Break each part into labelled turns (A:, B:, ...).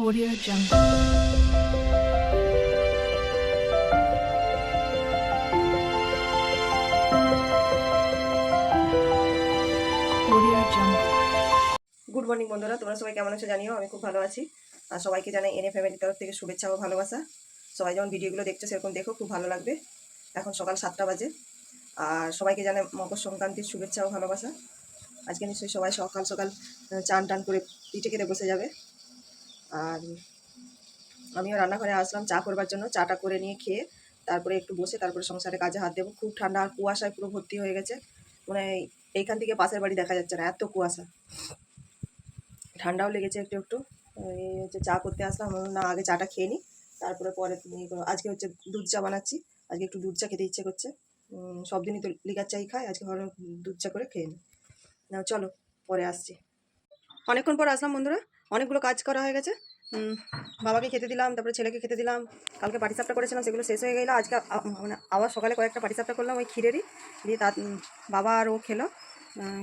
A: Audio Jungle.
B: Good morning বন্ধুরা। তোমরা সবাই কেমন আছো জানিও? আমি খুব ভালো আছি। আর সবাইকে জানাই এনএ ফ্যামিলির তরফ থেকে শুভেচ্ছা ও ভালোবাসা। সবাই যেমন ভিডিওগুলো দেখছ, সেরকম দেখো, খুব ভালো লাগবে। এখন সকাল সাতটা বাজে। আর সবাইকে জানাই মকর সংক্রান্তির শুভেচ্ছা ও ভালোবাসা। আজকে নিশ্চয়ই সবাই সকাল সকাল চান টান করে পিঠে খেতে বসে যাবে। আর আমিও রান্নাঘরে আসলাম, চা করবার জন্য। চাটা করে নিয়ে খেয়ে তারপরে একটু বসে তারপরে সংসারে কাজে হাত দেবো। খুব ঠান্ডা আর কুয়াশায় পুরো ভর্তি হয়ে গেছে। মানে এইখান থেকে পাশের বাড়ি দেখা যাচ্ছে না, এত কুয়াশা। ঠান্ডাও লেগেছে একটু একটু। এই হচ্ছে চা করতে আসলাম না, আগে চাটা খেয়ে নিই তারপরে পরে আজকে হচ্ছে দুধ চা বানাচ্ছি। আজকে একটু দুধ চা খেতে ইচ্ছে করছে। সব দিনই তো লিকার চাই খাই, আজকে ভাবলাম দুধ চা করে খেয়ে নিই না চলো, পরে আসছি। অনেকক্ষণ পর আসলাম বন্ধুরা। অনেকগুলো কাজ করা হয়ে গেছে। বাবাকে খেতে দিলাম, তারপরে ছেলেকে খেতে দিলাম, কালকে পাটিসাপটা করেছিলাম, সেগুলো শেষ হয়ে গেলো। আজকে মানে আবার সকালে কয়েকটা পাটিসাপটা করলাম ওই ক্ষীরেরই। দিয়ে তার বাবা আর ও খেলো।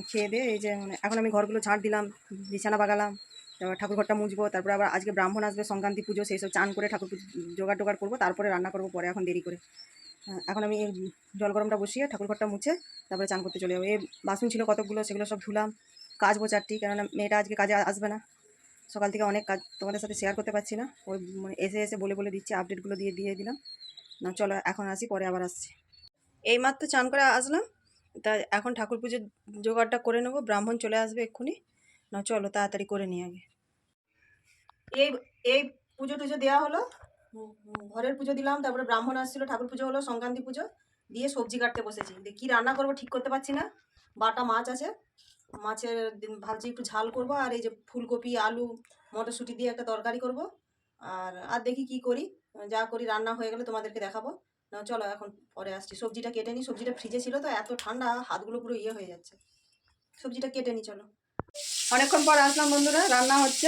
B: খেয়ে দিয়ে এই যে মানে এখন আমি ঘরগুলো ঝাঁট দিলাম, বিছানা বাগালাম, তারপর ঠাকুর ঘরটা মুছবো, তারপরে আবার আজকে ব্রাহ্মণ আসবে, সংক্রান্তি পুজো, সেই সব চান করে ঠাকুর জোগাড় টোগাড় করব, তারপরে রান্না করব, পরে এখন দেরি করে। এখন আমি জল গরমটা বসিয়ে ঠাকুর ঘরটা মুছে, তারপরে চান করতে চলে যাব। এই বাসন ছিল কতগুলো সেগুলো সব ধুলাম কাচবো চারটি কেননা মেয়েটা আজকে কাজে আসবে না। সকাল থেকে অনেক কাজ তোমাদের সাথে শেয়ার করতে পারছি না। ওই মানে এসে এসে বলে বলে দিচ্ছি আপডেটগুলো দিয়ে দিয়ে দিলাম। না, চলো, এখন আসি, পরে আবার আসছি। এইমাত্র চান করে আসলাম। তা এখন ঠাকুর পুজোর জোগাড়টা করে নেব, ব্রাহ্মণ চলে আসবে এক্ষুনি। না, চলো, তাড়াতাড়ি করে নিই আগে। এই এই পুজো টুজো দেওয়া হলো। ঘরের পুজো দিলাম, তারপরে ব্রাহ্মণ আসছিল, ঠাকুর পুজো হলো, সংক্রান্তি পুজো। দিয়ে সবজি কাটতে বসেছি। কী রান্না করব ঠিক করতে পারছি না। বাটা মাছ আছে। মাছের ভাবছি একটু ঝাল করব, আর এই যে ফুলকপি, আলু, মটরশুঁটি দিয়ে একটা তরকারি করব। আর আর দেখি কি করি। যা করি, রান্না হয়ে গেলে তোমাদেরকে দেখাবো। না চলো এখন পরে আসছি। সবজিটা কেটে নিই। সবজিটা ফ্রিজে ছিল তো, এত ঠান্ডা, হাতগুলো পুরো ইয়ে হয়ে যাচ্ছে। সবজিটা কেটে নিই, চলো। অনেকক্ষণ পর আসলাম বন্ধুরা, রান্না হচ্ছে।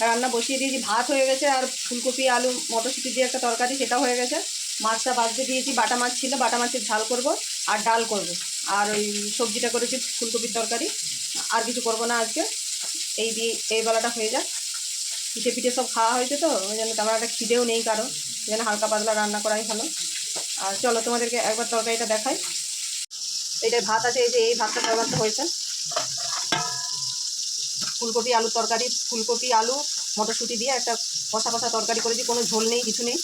B: রান্না বসিয়ে দিয়েছি। ভাত হয়ে গেছে, আর ফুলকপি, আলু, মটরশুঁটি দিয়ে একটা তরকারি সেটা হয়ে গেছে। মাছটা বাজতে দিয়েছি। বাটা মাছ ছিল, বাটা মাছের ঝাল করব, আর ডাল করব। আর ওই সবজিটা করেছি ফুলকপির তরকারি। আর কিছু করব না আজকে। এই দিয়ে এই বেলাটা হয়ে যাক। পিঠে পিঠে সব খাওয়া হয়েছে তো, ওই জন্য তেমন একটা খিদেও নেই কারও। জন্য হালকা পাতলা রান্না করাই ভালো আর চলো তোমাদেরকে একবার তরকারিটা দেখাই। এইটাই ভাত আছে, এই যে এই ভাতটা তরকারিটা হয়েছে। ফুলকপি, আলুর তরকারি, ফুলকপি, আলু, মটরশুঁটি দিয়ে একটা কষা কষা তরকারি করেছি, কোনো ঝোল নেই, কিছু নেই।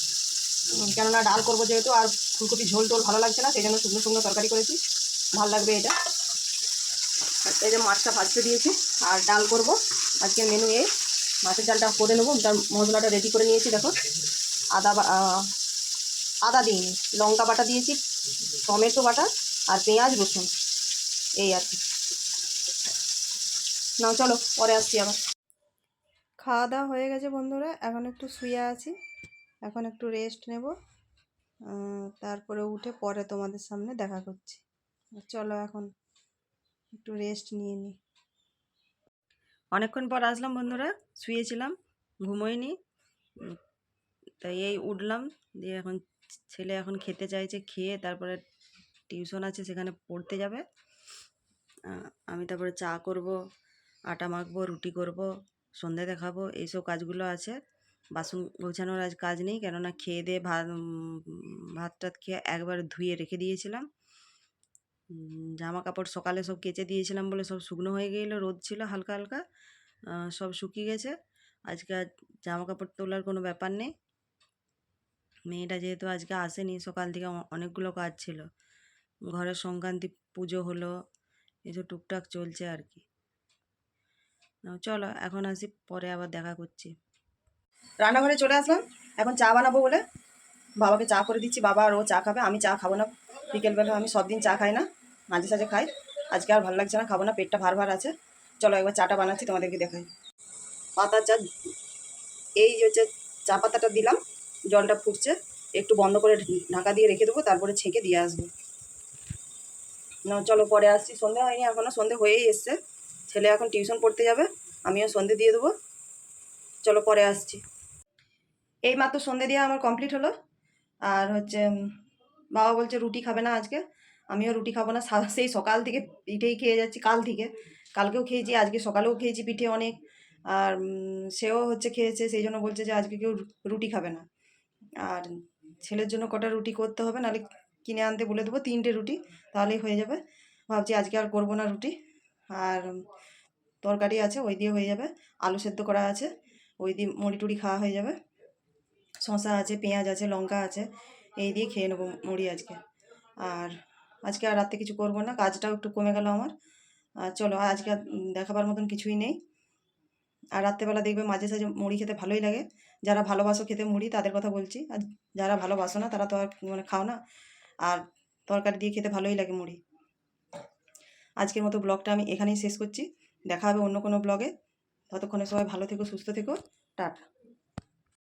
B: কেননা ডাল করব যেহেতু, আর ফুলকপি ঝোল টোল ভালো লাগছে না, সেই জন্য শুকনো শুকনো তরকারি করেছি। ভালো লাগবে এটা। এই যে মাছটা ভাজতে দিয়েছি, আর ডাল করব। আজকে মেনু এই মাছের ডালটা করে নেব। তার মশলাটা রেডি করে নিয়েছি, দেখো। আদা আদা দিইনি লঙ্কা বাটা দিয়েছি, টমেটো বাটা, আর পেঁয়াজ রসুন। এই আর কি। নাও, চলো, পরে আসছি আবার। খাওয়া দাওয়া হয়ে গেছে বন্ধুরা, এখন একটু শুয়ে আছি। এখন একটু রেস্ট নেব। তারপরে উঠে পরে তোমাদের সামনে দেখা করছি। চলো এখন একটু রেস্ট নিয়ে নিই অনেকক্ষণ পর আসলাম বন্ধুরা, শুয়েছিলাম, ঘুমোইনি। তাই এই উঠলাম, দিয়ে এখন ছেলে এখন খেতে চাইছে, খেয়ে তারপরে টিউশন আছে, সেখানে পড়তে যাবে। আমি তারপরে চা করব, আটা মাখবো, রুটি করব, সন্ধে দেখাবো, এইসব কাজগুলো আছে। বাসন গোছানোর আজ কাজ নেই, কেননা খেয়ে দিয়ে ভাত ভাত টাত খেয়ে একবার ধুয়ে রেখে দিয়েছিলাম। জামা কাপড় সকালে সব কেচে দিয়েছিলাম বলে সব শুকনো হয়ে গেলো, রোদ ছিল হালকা হালকা সব শুকিয়ে গেছে। আজকে আর জামা কাপড় তোলার কোনো ব্যাপার নেই। মেয়েটা যেহেতু আজকে আসেনি, সকাল থেকে অনেকগুলো কাজ ছিল। ঘরের সংক্রান্তি পুজো হলো, এসব টুকটাক চলছে আর কি। চলো এখন আসি, পরে আবার দেখা করছি। রান্নাঘরে চলে আসলাম, এখন চা বানাবো বলে। বাবাকে চা করে দিচ্ছি, বাবা আর ও চা খাবে, আমি চা খাব না। বিকেলবেলা আমি সব দিন চা খাই না। মাঝে সাঝে খাই। আজকে আর ভালো লাগছে না, খাব না, পেটটা ভার ভার আছে। চলো একবার চাটা বানাচ্ছি, তোমাদেরকে দেখাই। পাতা চা এই হচ্ছে চা পাতাটা দিলাম, জলটা ফুটছে। একটু বন্ধ করে ঢাকা দিয়ে রেখে দেবো, তারপরে ছেঁকে দিয়ে আসব। না চলো পরে আসছি। সন্ধে হয়নি এখনও সন্ধে হয়েই এসছে। ছেলে এখন টিউশন পড়তে যাবে, আমিও সন্ধে দিয়ে দেবো। চলো পরে আসছি। এই মাত্র সন্ধে দিয়ে আমার কমপ্লিট হলো। আর হচ্ছে বাবা বলছে রুটি খাবে না আজকে। আমিও রুটি খাব না। সেই সকাল থেকে পিঠেই খেয়ে যাচ্ছি, কাল থেকে। কালকেও খেয়েছি, আজকে সকালেও খেয়েছি পিঠে অনেক। আর সেও হচ্ছে খেয়েছে, সেই জন্য বলছে যে আজকে কেউ রুটি খাবে না। আর ছেলের জন্য কটা রুটি করতে হবে, নাহলে কিনে আনতে বলে দেবো, তিনটে রুটি, তাহলেই হয়ে যাবে। ভাবছি আজকে আর করব না রুটি। আর তরকারি আছে, ওই দিয়ে হয়ে যাবে। আলু সেদ্ধ করা আছে, ওই দিয়ে মুড়ি টুড়ি খাওয়া হয়ে যাবে। শশা আছে, পেঁয়াজ আছে, লঙ্কা আছে, এই দিয়ে খেয়ে নেব মুড়ি আজকে। আর আজকে আর রাতে কিছু করব না, কাজটাও একটু কমে গেল আমার। আর চলো আজকে দেখাবার মতন কিছুই নেই। আর রাত্রেবেলা দেখবে মাঝে সাঝে মুড়ি খেতে ভালোই লাগে। যারা ভালোবাসো খেতে মুড়ি, তাদের কথা বলছি। আর যারা ভালোবাসো না, তারা তো আর মানে খাও না। আর তরকারি দিয়ে খেতে ভালোই লাগে মুড়ি। আজকের মতো ব্লগটা আমি এখানেই শেষ করছি। দেখা হবে অন্য কোনো ব্লগে। ততক্ষণে সবাই ভালো থেকো, সুস্থ থেকো। টাটা।